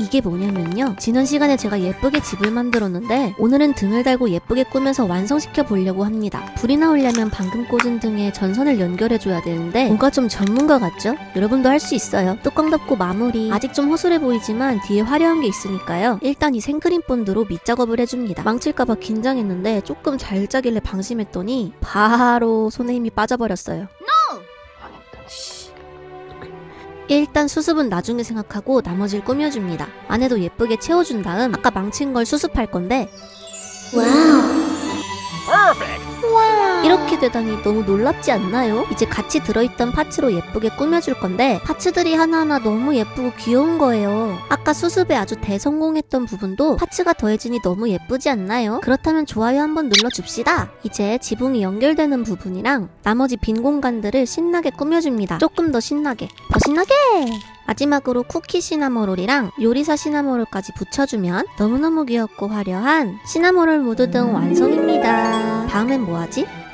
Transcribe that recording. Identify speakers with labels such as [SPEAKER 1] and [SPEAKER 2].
[SPEAKER 1] 이게 뭐냐면요. 지난 시간에 제가 예쁘게 집을 만들었는데 오늘은 등을 달고 예쁘게 꾸며서 완성시켜 보려고 합니다. 불이 나오려면 방금 꽂은 등에 전선을 연결해줘야 되는데 뭔가 좀 전문가 같죠? 여러분도 할 수 있어요. 뚜껑 덮고 마무리. 아직 좀 허술해 보이지만 뒤에 화려한 게 있으니까요. 일단 이 생크림 본드로 밑작업을 해줍니다. 망칠까봐 긴장했는데 조금 잘 짜길래 방심했더니 바로 손에 힘이 빠져버렸어요. 일단 수습은 나중에 생각하고 나머지를 꾸며줍니다. 안에도 예쁘게 채워준 다음 아까 망친 걸 수습할 건데 이렇게 되다니 너무 놀랍지 않나요? 이제 같이 들어있던 파츠로 예쁘게 꾸며줄 건데 파츠들이 하나하나 너무 예쁘고 귀여운 거예요. 아까 수습에 아주 대성공했던 부분도 파츠가 더해지니 너무 예쁘지 않나요? 그렇다면 좋아요 한번 눌러줍시다. 이제 지붕이 연결되는 부분이랑 나머지 빈 공간들을 신나게 꾸며줍니다. 조금 더 신나게. 더 신나게! 마지막으로 쿠키 시나모롤이랑 요리사 시나모롤까지 붙여주면 너무너무 귀엽고 화려한 시나모롤 무드 등 완성입니다. 다음엔 뭐하지?